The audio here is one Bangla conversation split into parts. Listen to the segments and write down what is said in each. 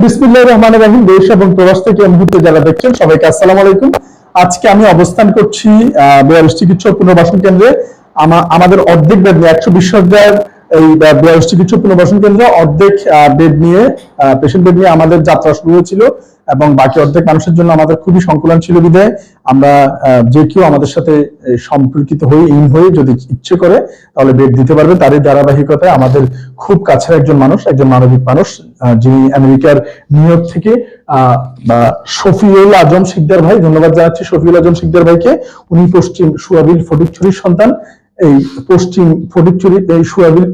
বিসমিল্লাহ রহমান রাহিম, দেশ এবং প্রবাস থেকে মুহূর্তে যারা দেখছেন সবাইকে আসসালামু আলাইকুম। আজকে আমি অবস্থান করছি বেয়ারিশ চিকিৎসক পুনর্বাসন কেন্দ্রে। আমা- আমাদের অর্ধেক বেড নিয়ে, একশো বিশ হাজার এই বেয়ারিশ চিকিৎসক পুনর্বাসন কেন্দ্রে অর্ধেক বেড নিয়ে পেশেন্ট বেড নিয়ে আমাদের যাত্রা শুরু হয়েছিল। এবং বাকি অর্ধেক মানুষের জন্য আমাদের খুবই সংকুলন ছিল বিধায় আমরা যে কেউ আমাদের সাথে সম্পর্কিত হয়ে, ইন হয়ে যদি ইচ্ছে করে, তাহলে বেড দিতে পারবে। তারই ধারাবাহিকতায় আমাদের খুব কাছের একজন মানুষ, একজন মানবিক মানুষ যিনি আমেরিকার নিউ ইয়র্ক থেকে বা শফিউল আজম শিকদার ভাই। ধন্যবাদ জানাচ্ছি শফিউল আজম শিকদার ভাইকে। উনি পশ্চিম সুয়াবিল ফটিকছড়ির সন্তান। এই পশ্চিম ফটিকচুরি, এই সুয়াবিল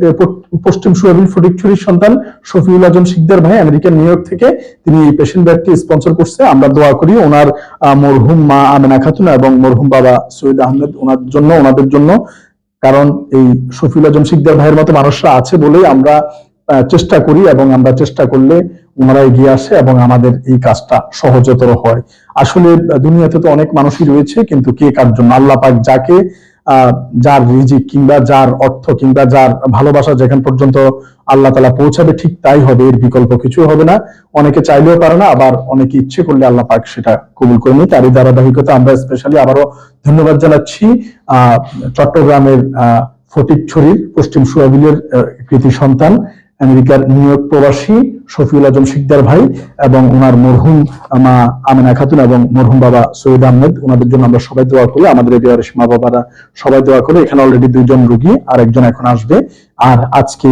পশ্চিম সুয়াবিল ফটিকছড়ির সন্তান শফিউল আজম শিকদার ভাই, আমেরিকার নিউ ইয়র্ক থেকে। তিনি এই পেশেন্ট ব্যাগটি স্পন্সর করছে। আমরা দোয়া করি ওনার মরহুম মা আমেনা খাতুন এবং মরহুম বাবা সৈয়দ আহমেদ ওনার জন্য, ওনাদের জন্য। কারণ এই শফিউল আজম শিকদার ভাইয়ের মতো মানুষরা আছে বলেই আমরা চেষ্টা করি এবং আমরা চেষ্টা করলে ওনারা এগিয়ে আসে এবং আমাদের এই কাজটা সহজতর হয়। আসলে, দুনিয়াতে তো অনেক মানুষই রয়েছে, কিন্তু কে কার জন্য? আল্লাহ পাক যাকে যার রিজিক কিংবা যার অর্থ কিংবা যার ভালোবাসা যেখান পর্যন্ত আল্লাহ তালা পৌঁছাবে ঠিক তাই হবে। এর বিকল্প কিছু হবে না। অনেকে চাইলেও পারে না আবার অনেকে ইচ্ছে করলে আল্লাহ পাক সেটা কবুল করে নি তারই ধারাবাহিকতা আমরা স্পেশালি আবারও ধন্যবাদ জানাচ্ছি চট্টগ্রামের আহ, ফটিকছড়ির পশ্চিম সুয়াবিলের কৃতি সন্তান আমেরিকার নিউ ইয়র্ক প্রবাসী শফিউল আজম শিকদার ভাই এবং ওনার মরহুম, মা আমেনা খাতুন এবং মরহুম বাবা সৈয়দ আহমেদ ওনাদের জন্য আমরা সবাই দোয়া করি। আমাদের বিহারের মা বাবারা সবাই দোয়া করে। এখানে অলরেডি দুইজন রুগী আর একজন এখন আসবে। আর আজকে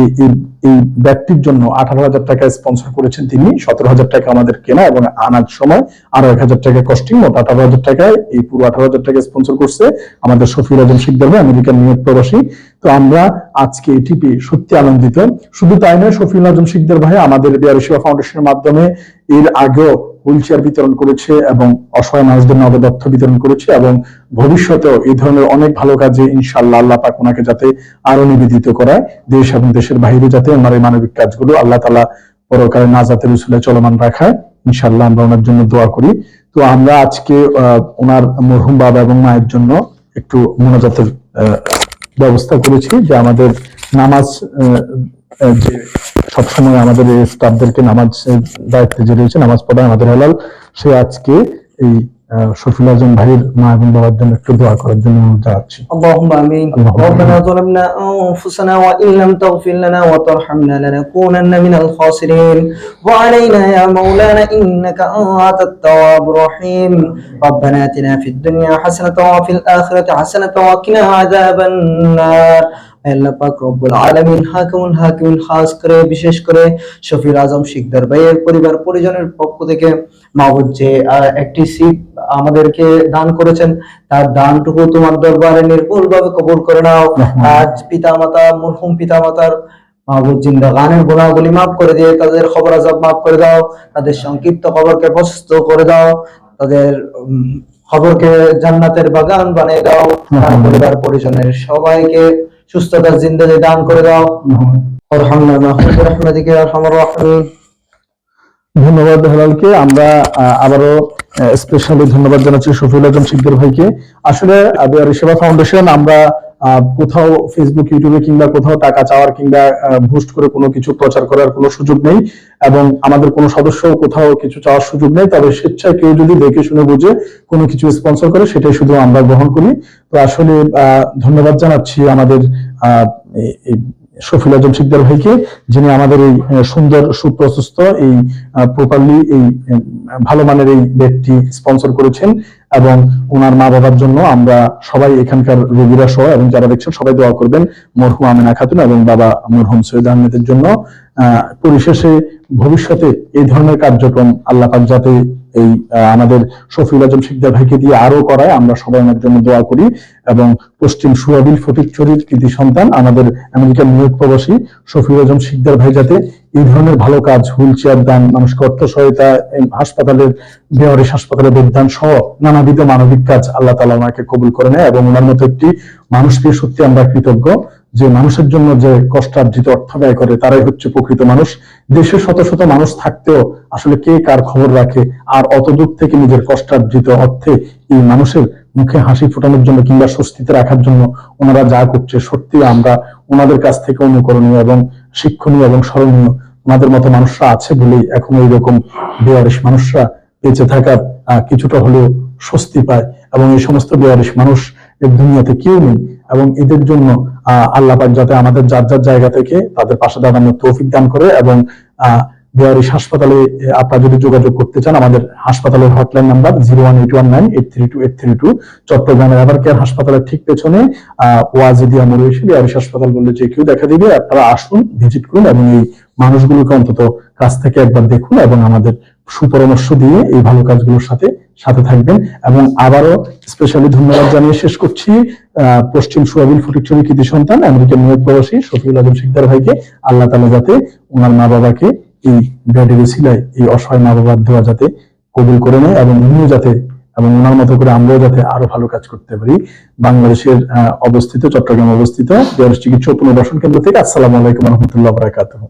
এই ব্যক্তির জন্য আঠারো হাজার টাকা স্পন্সর করেছেন তিনি। সতেরো হাজার টাকা আমাদের কেনা এবং আনার সময় আরও এক হাজার টাকা কস্টিং মোট আঠারো হাজার টাকায় এই পুরো আঠারো হাজার টাকা স্পন্সর করছে আমাদের শফিউল আজম শিকদার ভাই আমেরিকান ইয়র্ক প্রবাসী। তো আমরা আজকে এটি পেয়ে সত্যি আনন্দিত। শুধু তাই নয় শফিউল আজম শিকদার ভাই আমাদের বিহারি সেবা ফাউন্ডেশনের মাধ্যমে এর আগেও হুইল চেয়ার বিতরণ করেছে এবং অসহায় মানুষদের নগদত্থ বিতরণ করেছে এবং ভবিষ্যতেও এই ধরনের অনেক ভালো কাজে ইনশাআল্লাহ আল্লাহ পাক ওনাকে যাতে আরও নিবেদিত করায় দেশ এবং দেশের বাইরে যাতে ওনার এই মানবিক কাজগুলো আল্লাহ তালা পরকালে নাজাতের উসুলে চলমান রাখায় ইনশাল্লাহ আমরা ওনার জন্য দোয়া করি। তো আমরা আজকে আহ, ওনার মরহুম বাবা এবং মায়ের জন্য একটু মোনাজাতের ব্যবস্থা করেছি যে আমাদের নামাজ যে সবসময় আমাদের স্টাফদেরকে নামাজ দায়িত্বে যে রয়েছে, নামাজ পড়ায় আমাদের হেলাল। সে আজকে এই শফিল আজম ভাইয়ের মা এবং বাবার জন্য একটু দোয়া করার জন্য অনুরোধ জানাচ্ছি اللهم امين اللهم ربنا آمين. ظلمنا انفسنا وان لم تغفر لنا وترحمنا لنكونن من الخاسرين وعلينا يا مولانا انك انت التواب الرحيم ربنا اتنا في الدنيا حسنه وفي الاخره حسنه وقنا عذاب النار আল্লাহ পাক রব্বুল আলামিন হাকিমুল হাকিমিন খাস করে বিশেষ করে শফির আজম শিকদার ভাইয়ের পরিবার পরিজনের পক্ষ থেকে মাহবুব যে একটি সিট আমাদেরকে দান করেছেন তার দানটুকু তোমার দরবারে কবুল করে নাও। আজ মরহুম পিতা মাতার মাহবুব জিন্দা গানের গুণাগুলি মাফ করে দিয়ে তাদের খবর আজাব মাফ করে দাও তাদের সংক্ষিপ্ত খবরকে প্রশস্ত করে দাও তাদের খবরকে জান্নাতের বাগান বানিয়ে দাও। পরিবার পরিজনের সবাইকে সুস্থতার জিন্দাজি দান করে দাও। ধন্যবাদ হেলালকে, আমরা আবারও স্পেশালি ধন্যবাদ জানাচ্ছি শফিউল আজম শিকদার ভাইকে। আসলে সেবা ফাউন্ডেশন আমরা কোথাও ফেসবুক ইউটিউবে কিংবা কোথাও টাকা চাওয়ার কিংবা বুস্ট করে কোনো কিছু প্রচার করার কোনো সুযোগ নেই এবং আমাদের কোনো সদস্য কোথাও কিছু চাওয়ার সুযোগ নেই। তবে স্বেচ্ছায় কেউ যদি দেখে শুনে বুঝে কোনো কিছু স্পন্সর করে, সেটাই শুধু আমরা গ্রহণ করি। তো আসলে ধন্যবাদ জানাচ্ছি আমাদের শফিল আজম শিকদার ভাইকে, যিনি আমাদের এই সুন্দর, সুপ্রশস্ত, এই প্রপারলি এই ভালো মানের এই বেডটি স্পন্সর করেছেন। এবং ওনার মা বাবার জন্য আমরা সবাই এখানকার রোগীরা সহ এবং যারা দেখছেন সবাই দোয়া করবেন মরহুম আমিনা খাতুন এবং বাবা মরহুম সৈয়দ আহমেদের জন্য। পরিশেষে ভবিষ্যতে এই ধরনের কার্যক্রম আল্লাহ পাক যাতে এই আমাদের শফিউল আজম শিকদার ভাইকে দিয়ে আরও করায়, আমরা সবাই ওনার জন্য দোয়া করি। এবং পশ্চিম সুয়াবিল ফটিকচুরির কৃতি সন্তান, আমাদের আমেরিকান নিয়োগ প্রবাসী শফিউল আজম শিকদার ভাই যাতে এই ধরনের ভালো কাজ হুইল চেয়ার দান, মানুষকে অর্থ সহায়তা হাসপাতালের বেহরিস হাসপাতালের বেদান সহ নানাবিধ মানবিক কাজ আল্লাহ তালা ওনাকে কবুল করে নেয় এবং ওনার মতো একটি মানুষকে সত্যি আমরা কৃতজ্ঞ। যে মানুষের জন্য যে কষ্টার্জিত অর্থ ব্যয় করে, তারাই হচ্ছে প্রকৃত মানুষ। দেশে শত শত মানুষ থাকতেও আসলে কে কার খবর রাখে, আর অত দূর থেকে নিজের কষ্টার্জিত অর্থে এই মানুষের মুখে হাসি ফোটানোর জন্য কিংবা স্বস্তিতে রাখার জন্য ওনারা যা করছে, সত্যি আমরা ওনাদের কাছ থেকে অনুকরণীয় এবং শিক্ষণীয় এবং স্মরণীয়। ওনাদের মতো মানুষরা আছে বলেই এখন এইরকম বেয়ারিশ মানুষরা বেঁচে থাকার কিছুটা হলেও স্বস্তি পায়। এবং এই সমস্ত বেয়ারিশ মানুষ দুনিয়াতে কেউ নেই। এবং এদের জন্য আহ, আল্লাহ পাক যাতে আমাদের যার যার জায়গা থেকে তাদের পাশে দাঁড়ানোর তৌফিক দান করে এবং বেয়ারিশ হাসপাতালে আপনারা যদি যোগাযোগ করতে চান আমাদের হাসপাতালের hotline number zero one eight one nine eight three two eight three two চট্টগ্রামের এভার কেয়ার হাসপাতালের ঠিক পেছনে আহ, ওয়াজিদিয়া এসে বেয়ারিশ হাসপাতাল বললে যে কেউ দেখা দিবে আপনারা আসুন ভিজিট করুন এবং এই মানুষগুলোকে অন্তত কাছ থেকে একবার দেখুন এবং আমাদের সুপরামর্শ দিয়ে এই ভালো কাজগুলোর সাথে সাথে থাকবেন। এবং আবারও স্পেশালি ধন্যবাদ জানিয়ে শেষ করছি পশ্চিম সোয়াবিল ফটিকচুরি কৃতি সন্তান আমেরিকান নিয়োগ প্রবাসী শফিউল আজম শিকদার ভাইকে আল্লাহ তালা যাতে ওনার মা বাবাকে এই ব্যাডের সিলায় এই অসহায় মা বাবার দেওয়া যাতে কবুল করে নেয় এবং উনিও যাতে, এবং ওনার মতো করে আমরাও যাতে আরও ভালো কাজ করতে পারি। বাংলাদেশের অবস্থিত, চট্টগ্রাম অবস্থিত চিকিৎসা পুনর্বাসন কেন্দ্র থেকে আসসালামু আলাইকুম রহমতুল্লাহ বারাকাতুহ।